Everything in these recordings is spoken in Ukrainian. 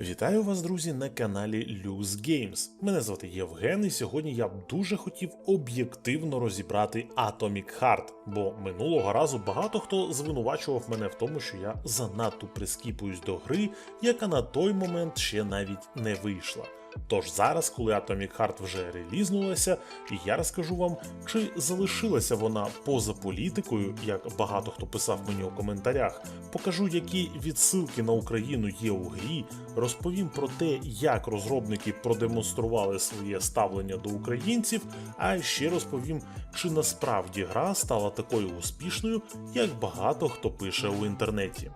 Вітаю вас, друзі, на каналі Lux Games. Мене звати Євген, і сьогодні я б дуже хотів об'єктивно розібрати Atomic Heart, бо минулого разу багато хто звинувачував мене в тому, що я занадто прискіпуюсь до гри, яка на той момент ще навіть не вийшла. Тож зараз, коли Atomic Heart вже релізнулася, я розкажу вам, чи залишилася вона поза політикою, як багато хто писав мені у коментарях. Покажу, які відсилки на Україну є у грі, розповім про те, як розробники продемонстрували своє ставлення до українців, а ще розповім, чи насправді гра стала такою успішною, як багато хто пише у інтернеті.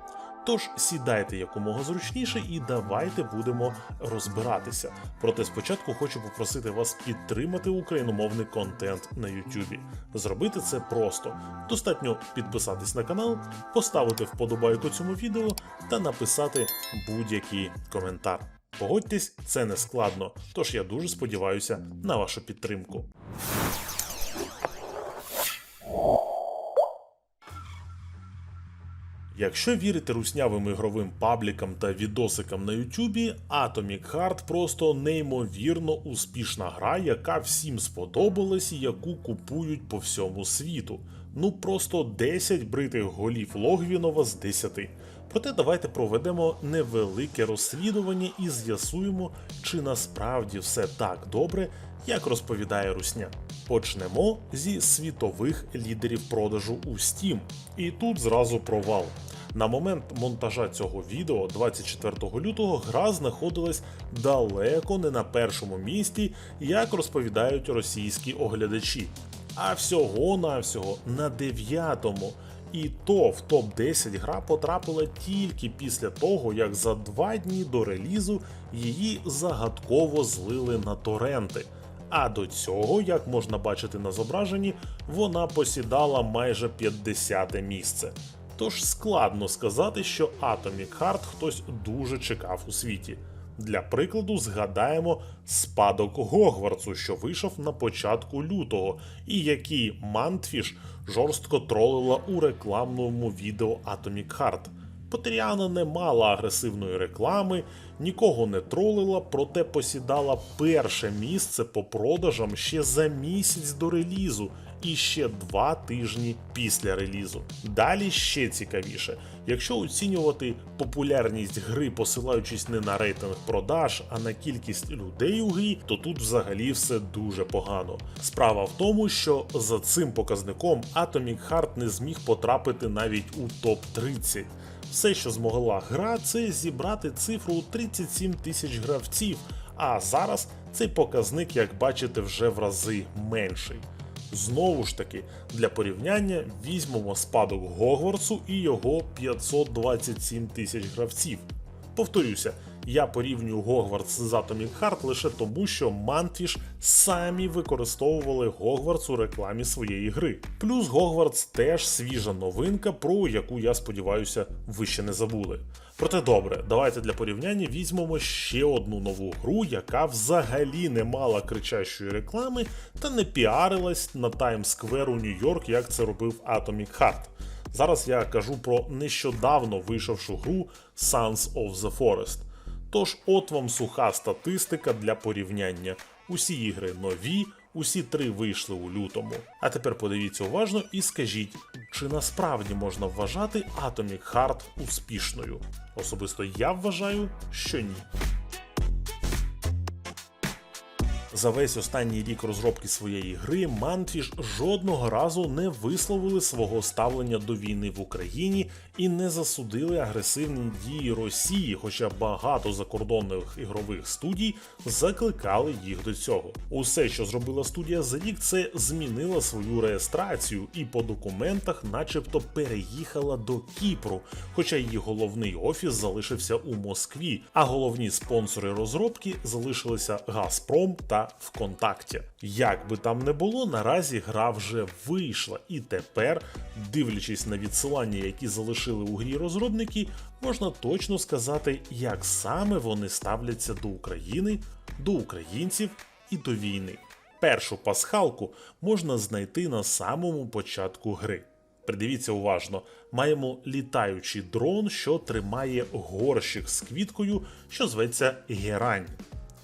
Тож сідайте якомога зручніше і давайте будемо розбиратися. Проте спочатку хочу попросити вас підтримати україномовний контент на YouTube. Зробити це просто. Достатньо підписатись на канал, поставити вподобайку цьому відео та написати будь-який коментар. Погодьтесь, це не складно, тож я дуже сподіваюся на вашу підтримку. Якщо вірити руснявим ігровим паблікам та відосикам на Ютубі, Atomic Heart просто неймовірно успішна гра, яка всім сподобалась і яку купують по всьому світу. Ну просто 10 бритих голів Логвінова з 10. Проте давайте проведемо невелике розслідування і з'ясуємо, чи насправді все так добре, як розповідає Русня. Почнемо зі світових лідерів продажу у Steam. І тут зразу провал. На момент монтажа цього відео, 24 лютого, гра знаходилась далеко не на першому місці, як розповідають російські оглядачі, а всього-навсього на дев'ятому. І то в топ-10 гра потрапила тільки після того, як за два дні до релізу її загадково злили на торренти. А до цього, як можна бачити на зображенні, вона посідала майже 50 місце. Тож складно сказати, що Atomic Heart хтось дуже чекав у світі. Для прикладу, згадаємо спадок Гогвартсу, що вийшов на початку лютого, і який Мантфіш жорстко тролила у рекламному відео Atomic Heart. Потріана не мала агресивної реклами, нікого не тролила, проте посідала перше місце по продажам ще за місяць до релізу і ще два тижні після релізу. Далі ще цікавіше. Якщо оцінювати популярність гри, посилаючись не на рейтинг продаж, а на кількість людей у грі, то тут взагалі все дуже погано. Справа в тому, що за цим показником Atomic Heart не зміг потрапити навіть у топ 30 все, що змогла гра, це зібрати цифру у 37 тисяч гравців, а зараз цей показник, як бачите, вже в рази менший. Знову ж таки, для порівняння візьмемо спадок Гогвартсу і його 527 тисяч гравців. Повторюся, я порівнюю Гогвартс з Atomic Heart лише тому, що Мантфіш самі використовували Гогвартс у рекламі своєї гри. Плюс Гогвартс теж свіжа новинка, про яку я сподіваюся, ви ще не забули. Проте добре, давайте для порівняння візьмемо ще одну нову гру, яка взагалі не мала кричащої реклами та не піарилась на Таймс-сквер у Нью-Йорк, як це робив Atomic Heart. Зараз я кажу про нещодавно вийшовшу гру Sons of the Forest. Тож, от вам суха статистика для порівняння. Усі ігри нові, усі три вийшли у лютому. А тепер подивіться уважно і скажіть, чи насправді можна вважати Atomic Heart успішною? Особисто я вважаю, що ні. За весь останній рік розробки своєї гри Мантфіш жодного разу не висловили свого ставлення до війни в Україні і не засудили агресивні дії Росії, хоча багато закордонних ігрових студій закликали їх до цього. Усе, що зробила студія за рік, це змінила свою реєстрацію і по документах, начебто, переїхала до Кіпру, хоча її головний офіс залишився у Москві, а головні спонсори розробки залишилися Газпром та ВКонтакті. Як би там не було, наразі гра вже вийшла, і тепер, дивлячись на відсилання, які залишили у грі розробники, можна точно сказати, як саме вони ставляться до України, до українців і до війни. Першу пасхалку можна знайти на самому початку гри. Придивіться уважно, маємо літаючий дрон, що тримає горщик з квіткою, що зветься герань.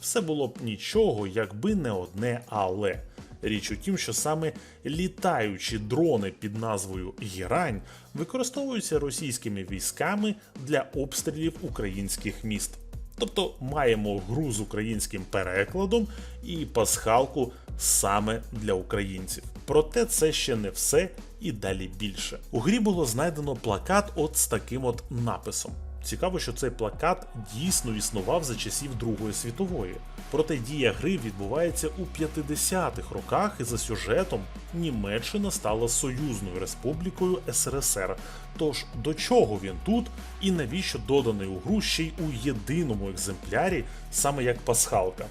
Все було б нічого, якби не одне але. Річ у тім, що саме літаючі дрони під назвою Герань використовуються російськими військами для обстрілів українських міст. Тобто маємо гру з українським перекладом і пасхалку саме для українців. Проте це ще не все і далі більше. У грі було знайдено плакат от з таким от написом. Цікаво, що цей плакат дійсно існував за часів Другої світової. Проте дія гри відбувається у 50-х роках, і за сюжетом Німеччина стала союзною республікою СРСР. Тож до чого він тут і навіщо доданий у гру ще й у єдиному екземплярі, саме як пасхалка?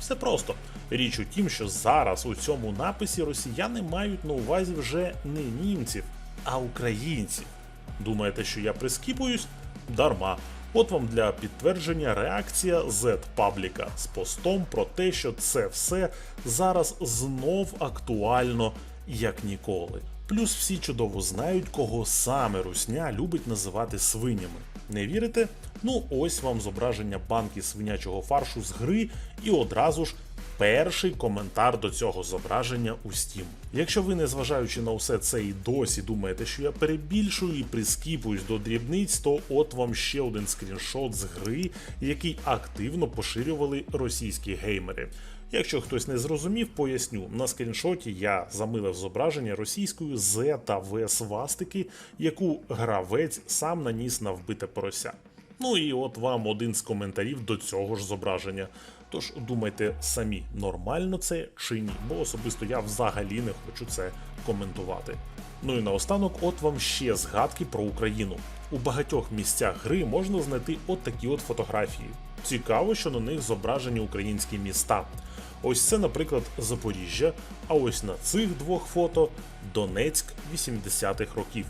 Все просто. Річ у тім, що зараз у цьому написі росіяни мають на увазі вже не німців, а українців. Думаєте, що я прискіпуюсь? Дарма. От вам для підтвердження реакція Z-пабліка з постом про те, що це все зараз знов актуально як ніколи. Плюс всі чудово знають, кого саме русня любить називати свинями. Не вірите? Ну ось вам зображення банки свинячого фаршу з гри, і одразу ж перший коментар до цього зображення у Steam. Якщо ви, незважаючи на усе це і досі думаєте, що я перебільшую і прискіпуюсь до дрібниць, то от вам ще один скріншот з гри, який активно поширювали російські геймери. Якщо хтось не зрозумів, поясню. На скріншоті я замилив зображення російською Z та V свастики, яку гравець сам наніс на вбите порося. Ну і от вам один з коментарів до цього ж зображення. Тож думайте самі, нормально це чи ні, бо особисто я взагалі не хочу це коментувати. Ну і наостанок, от вам ще згадки про Україну. У багатьох місцях гри можна знайти от такі от фотографії. Цікаво, що на них зображені українські міста. Ось це, наприклад, Запоріжжя, а ось на цих двох фото Донецьк 80-х років.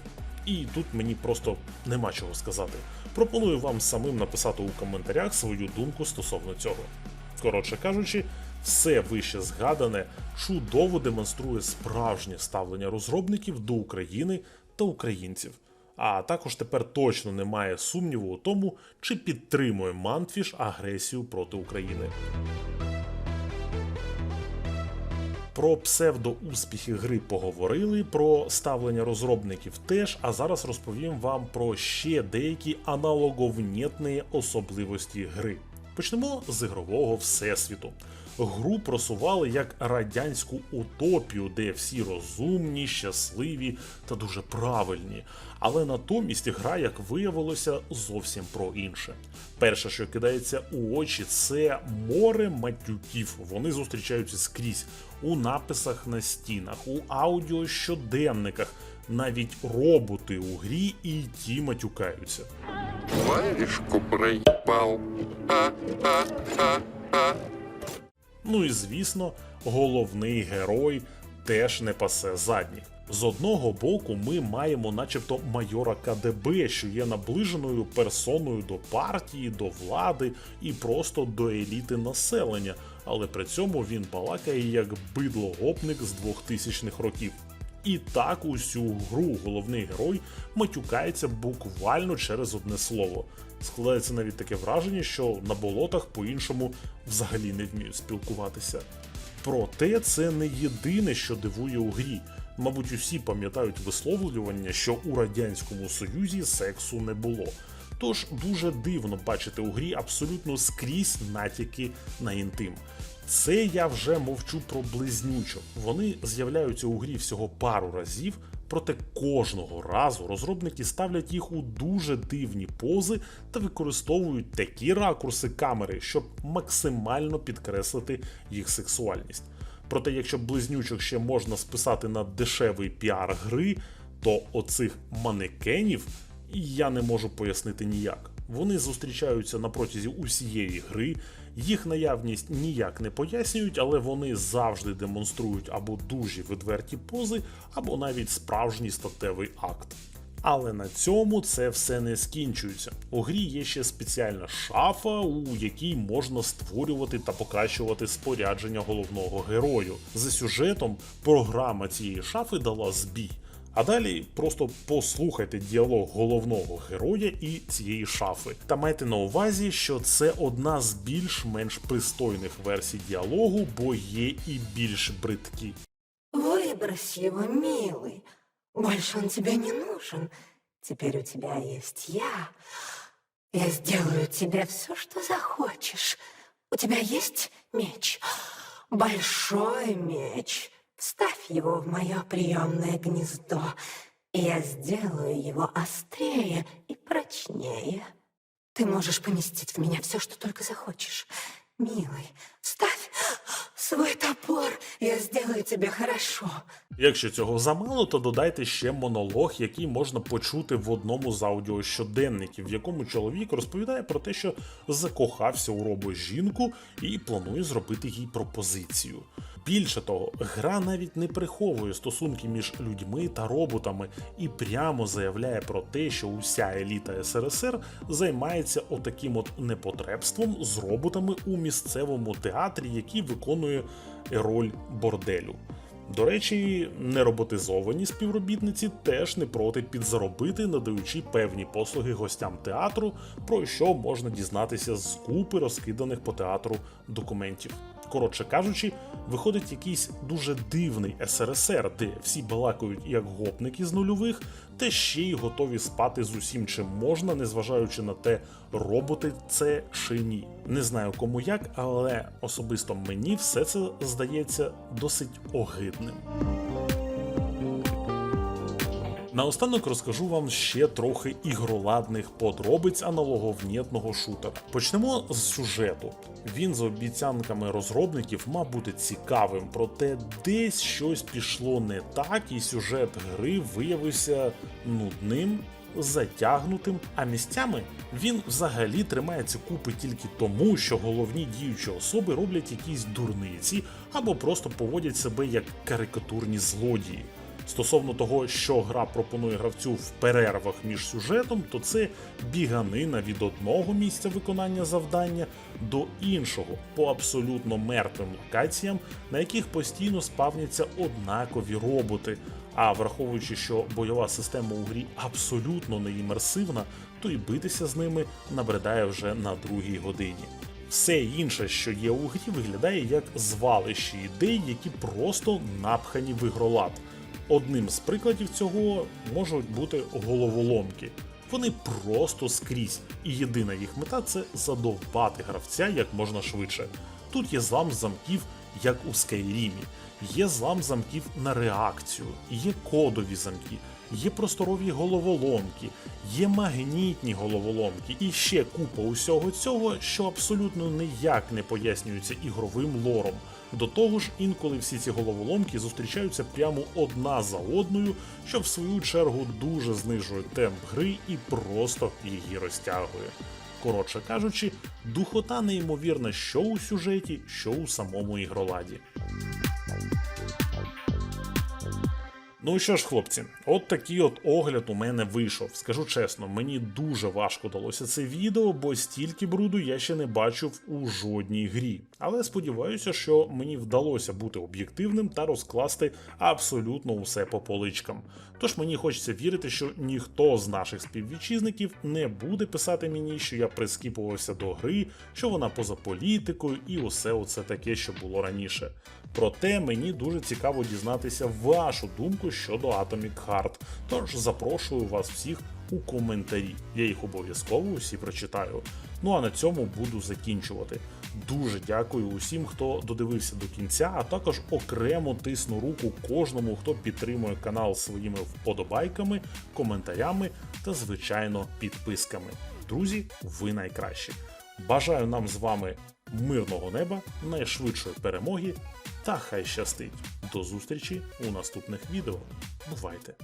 І тут мені просто нема чого сказати. Пропоную вам самим написати у коментарях свою думку стосовно цього. Коротше кажучи, все вище згадане чудово демонструє справжнє ставлення розробників до України та українців. А також тепер точно немає сумніву у тому, чи підтримує Мантфіш агресію проти України. Про псевдоуспіхи гри поговорили, про ставлення розробників теж, а зараз розповім вам про ще деякі аналоговнєтні особливості гри. Почнемо з ігрового всесвіту. Гру просували як радянську утопію, де всі розумні, щасливі та дуже правильні. Але натомість гра, як виявилося, зовсім про інше. Перше, що кидається у очі, це море матюків. Вони зустрічаються скрізь у написах на стінах, у аудіощоденниках. Навіть роботи у грі і ті матюкаються. Проебал. А-а-а-а. Ну і звісно, головний герой теж не пасе задніх. З одного боку, ми маємо, начебто, майора КДБ, що є наближеною персоною до партії, до влади і просто до еліти населення, але при цьому він балакає як бидло-гопник з 2000-х років. І так усю гру головний герой матюкається буквально через одне слово. Складається навіть таке враження, що на болотах по-іншому взагалі не вміють спілкуватися. Проте це не єдине, що дивує у грі. Мабуть, усі пам'ятають висловлювання, що у Радянському Союзі сексу не було. Тож дуже дивно бачити у грі абсолютно скрізь натяки на інтим. Це я вже мовчу про близнючок. Вони з'являються у грі всього пару разів, проте кожного разу розробники ставлять їх у дуже дивні пози та використовують такі ракурси камери, щоб максимально підкреслити їх сексуальність. Проте, якщо близнючок ще можна списати на дешевий піар гри, то оцих манекенів я не можу пояснити ніяк. Вони зустрічаються на протязі усієї гри, їх наявність ніяк не пояснюють, але вони завжди демонструють або дуже відверті пози, або навіть справжній статевий акт. Але на цьому це все не скінчується. У грі є ще спеціальна шафа, у якій можна створювати та покращувати спорядження головного герою. За сюжетом програма цієї шафи дала збій. А далі просто послухайте діалог головного героя і цієї шафи. Та майте на увазі, що це одна з більш-менш пристойних версій діалогу, бо є і більш бридкі. Выбрось его, милый. Больше он тебе не нужен. Теперь у тебя есть я. Я сделаю тебе все, что захочешь. У тебя есть меч? Большой меч. Вставь его в мое приемное гнездо, и я сделаю его острее и прочнее. Ты можешь поместить в меня все, что только захочешь. Милый, вставь свой топор, я сделаю тебе хорошо. Якщо цього замало, то додайте ще монолог, який можна почути в одному з аудіощоденників, в якому чоловік розповідає про те, що закохався у робо-жінку і планує зробити їй пропозицію. Більше того, гра навіть не приховує стосунки між людьми та роботами і прямо заявляє про те, що уся еліта СРСР займається отаким от непотребством з роботами у місцевому театрі, який виконує роль борделю. До речі, нероботизовані співробітниці теж не проти підзаробити, надаючи певні послуги гостям театру, про що можна дізнатися з купи розкиданих по театру документів. Коротше кажучи, виходить якийсь дуже дивний СРСР, де всі балакають як гопники з нульових, та ще й готові спати з усім, чим можна, незважаючи на те, роботи це чи ні. Не знаю кому як, але особисто мені все це здається досить огидним. Наостанок розкажу вам ще трохи ігроладних подробиць аналоговнєтного шутера. Почнемо з сюжету. Він за обіцянками розробників мав бути цікавим, проте десь щось пішло не так, і сюжет гри виявився нудним. Затягнутим, а місцями він взагалі тримається купи тільки тому, що головні діючі особи роблять якісь дурниці або просто поводять себе як карикатурні злодії. Стосовно того, що гра пропонує гравцю в перервах між сюжетом, то це біганина від одного місця виконання завдання до іншого по абсолютно мертвим локаціям, на яких постійно спавняться однакові роботи. А враховуючи, що бойова система у грі абсолютно не імерсивна, то й битися з ними набридає вже на другій годині. Все інше, що є у грі, виглядає як звалище ідей, які просто напхані в ігролад. Одним з прикладів цього можуть бути головоломки. Вони просто скрізь, і єдина їх мета це задовбати гравця як можна швидше. Тут є злам замків, як у Скайрімі, є злам замків на реакцію, є кодові замки, є просторові головоломки, є магнітні головоломки і ще купа усього цього, що абсолютно ніяк не пояснюється ігровим лором. До того ж, інколи всі ці головоломки зустрічаються прямо одна за одною, що в свою чергу дуже знижує темп гри і просто її розтягує. Коротше кажучи, духота неймовірна що у сюжеті, що у самому ігроладі. Ну що ж, хлопці, от такий от огляд у мене вийшов. Скажу чесно, мені дуже важко далося це відео, бо стільки бруду я ще не бачив у жодній грі. Але сподіваюся, що мені вдалося бути об'єктивним та розкласти абсолютно усе по поличкам. Тож мені хочеться вірити, що ніхто з наших співвітчизників не буде писати мені, що я прискіпувався до гри, що вона поза політикою і усе оце таке, що було раніше. Проте мені дуже цікаво дізнатися вашу думку щодо Atomic Heart, тож запрошую вас всіх у коментарі. Я їх обов'язково усі прочитаю. Ну а на цьому буду закінчувати. Дуже дякую усім, хто додивився до кінця, а також окремо тисну руку кожному, хто підтримує канал своїми вподобайками, коментарями та, звичайно, підписками. Друзі, ви найкращі. Бажаю нам з вами мирного неба, найшвидшої перемоги та хай щастить. До зустрічі у наступних відео. Бувайте!